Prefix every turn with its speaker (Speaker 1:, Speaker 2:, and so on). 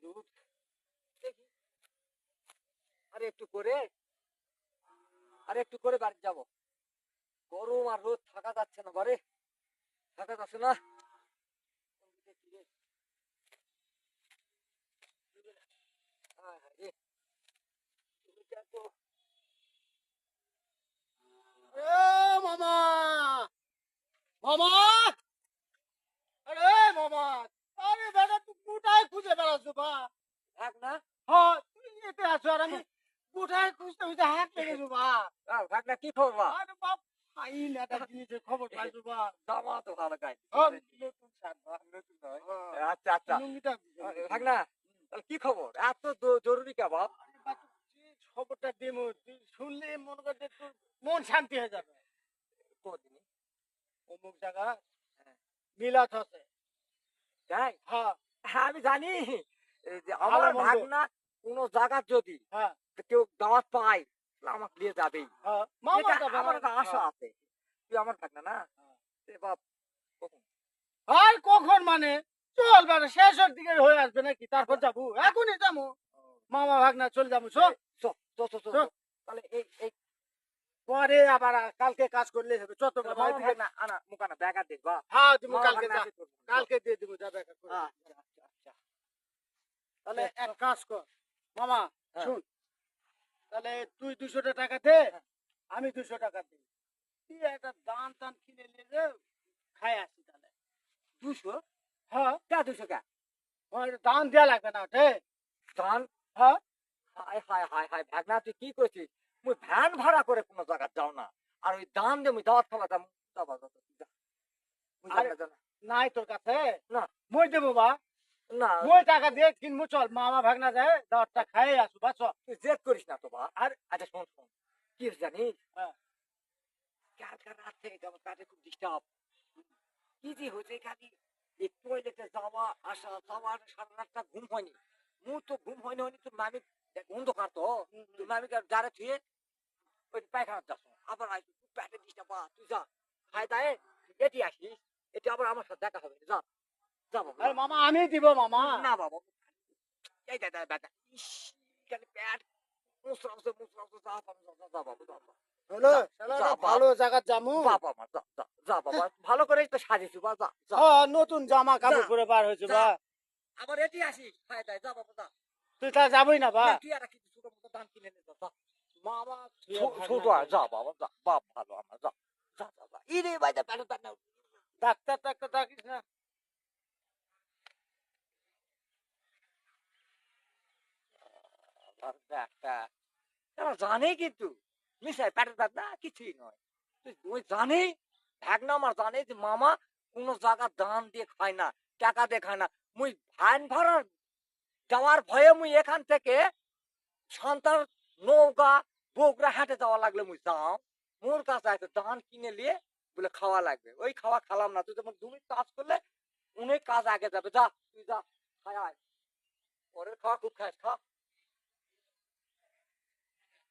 Speaker 1: দুধ। দেখি। আরে একটু করে। আরে একটু করে বাড়ি যাব। গরম আর রোদ থাকা যাচ্ছে না বারে থাকা যাচ্ছে না। হায় হায়
Speaker 2: মামা! মামা! আরে, মামা! কোথায় খুঁজে বেড়াচ্ছ বা।
Speaker 1: থাক না।
Speaker 2: হ্যাঁ তুই এতে আছো আর আমি কোথায় খুঁজতে খুঁজতে হাত লেগেছো বা।
Speaker 1: থাক না কি খবর বা?
Speaker 2: আরে বাপ আইন একটা জিনিসের খবর পাইছো বা।
Speaker 1: দামা তো ভালো গাই
Speaker 2: হ্যাঁ, নতুন নতুন
Speaker 1: আচ্ছা আচ্ছা। থাক না কি খবর? এত জরুরি কা বাপ?
Speaker 2: আরে বাপ, তুই খবরটা দেবো শুনলে মনে তোর মন শান্তি হয়ে যাবে। অমুক জায়গা
Speaker 1: হ্যাঁ।
Speaker 2: মিলাত আছে
Speaker 1: তাই?
Speaker 2: হ্যাঁ।
Speaker 1: হ্যাঁ আমি জানি। যে আমার ভাগনা কোন জায়গা যদি
Speaker 2: হ্যাঁ।
Speaker 1: কেউ দাওয়াত পায় আমাকে নিয়ে যাবেই।
Speaker 2: হ্যাঁ যাবে,
Speaker 1: আমার একটা
Speaker 2: হ্যাঁ।
Speaker 1: আশা আছে। তুই আমার ভাগনা না?
Speaker 2: হ্যাঁ।
Speaker 1: বাপ
Speaker 2: আর কখন মানে? চল বেটা শেষের দিকে হয়ে আসবে নাকি? তারপর যাব। এখনই যাব। মামা ভাগনা চল যাব। চল।
Speaker 1: চ, চ, চ, চ, চ।
Speaker 2: চল।
Speaker 1: তাহলে এই এই।
Speaker 2: পরে আবার কালকে কাজ করলে হবে। চত
Speaker 1: মামা ভাগনা আনা মুখানা দেখা দেখবা
Speaker 2: হ্যাঁ তুমি কালকে কালকে দিয়ে দিব যা দেখা।
Speaker 1: আচ্ছা, আচ্ছা, আচ্ছা।
Speaker 2: তাহলে এক কাজ কর। মামা
Speaker 1: হ্যাঁ।
Speaker 2: শুন। তাহলে তুই দুশোটা টাকা দে
Speaker 1: হ্যাঁ।
Speaker 2: আমি দুশো টাকা দিই। তুই একটা দান টান কিনে নিয়ে যে খাই আসি তাহলে।
Speaker 1: দুশো?
Speaker 2: হ্যাঁ
Speaker 1: কে দুশো কে।
Speaker 2: দান দেওয়া লাগবে না ওঠে।
Speaker 1: ধান
Speaker 2: হ্যাঁ।
Speaker 1: হায় হায় হায় হায় ভাগনা তুই কি করছিস মুই ভ্যান ভাড়া করে কোনো জায়গা যাও না। আর ওই দান দিয়ে মুই দাওয়াত খাওয়া যাব
Speaker 2: নাই তোর কাছে?
Speaker 1: না।
Speaker 2: মই দেবো বা
Speaker 1: না।
Speaker 2: মই টাকা দিয়ে কিনবো চল। মামা ভাগনা যায় দাওয়াতটা খাই আসু বা চল।
Speaker 1: তুই জেদ করিস না তো বা
Speaker 2: আর
Speaker 1: আচ্ছা শোন শোন। কি জানিস?
Speaker 2: হ্যাঁ।
Speaker 1: কালকে রাত থেকে আমার কাজে খুব ডিস্টার্ব কি যে হয়েছে খালি এই টয়লেটে যাওয়া আসা যাওয়া সারা রাতটা ঘুম হয়নি। মু তো ঘুম হয়নি হয়নি। তোর মামি অন্ধকার তো। তোর মামিকে যারা থুয়ে ওই পায়খানার যাস আবার তুই পেটে ডিস্টার্ব তুই যা। খাই দায় এটি আসিস। এটি আবার আমার সাথে দেখা হবে। যা যা বাবা
Speaker 2: মামা আমি দিব মামা।
Speaker 1: না বাবা এই দা দা দা ইস খালি পেট মুসরামসে মুসরামসে যা বাবা যা যা, যা বাবা যা যা।
Speaker 2: হলো। ভালো জায়গা
Speaker 1: বাবা যা যা যা বাবা। ভালো করেই তো সাজিয়েছি বা যা যা।
Speaker 2: হ্যাঁ নতুন জামা কাপড় পরে বার হয়েছে। বা।
Speaker 1: আবার এটি আসিস খাই দায় যা বাবা যা।
Speaker 2: তুই তা যাবই না বা।
Speaker 1: তুই আর কিছু ছোট দান কিনে যা
Speaker 2: মামা
Speaker 1: ছোট যা বাবা। যা। বাপ ভালো আমার যা যা যা ইরে পেট পেট না
Speaker 2: ডাক্তার টাক্তার ডাকিস না
Speaker 1: আর জানে কিন্তু। মিশাই জানে যে মামা কোন জায়গা দান দিয়ে খায় না, টাকা দিয়ে খায় না। মুই ভ্যান ভাড়া যাওয়ার ভয়ে মুই এখান থেকে সন্তান নৌকা, বগুড়া হাটে যাওয়া লাগলে মুই যাও। মোর কাছে আছে দান কিনে নিয়ে বলে খাওয়া লাগবে। ওই খাওয়া খালাম না। তুই তোমার দু মিনিট কাজ করলে অনেক কাজ আগে যাবে। যা, তুই যা খায় পরের খাওয়া খুব খাস, খা।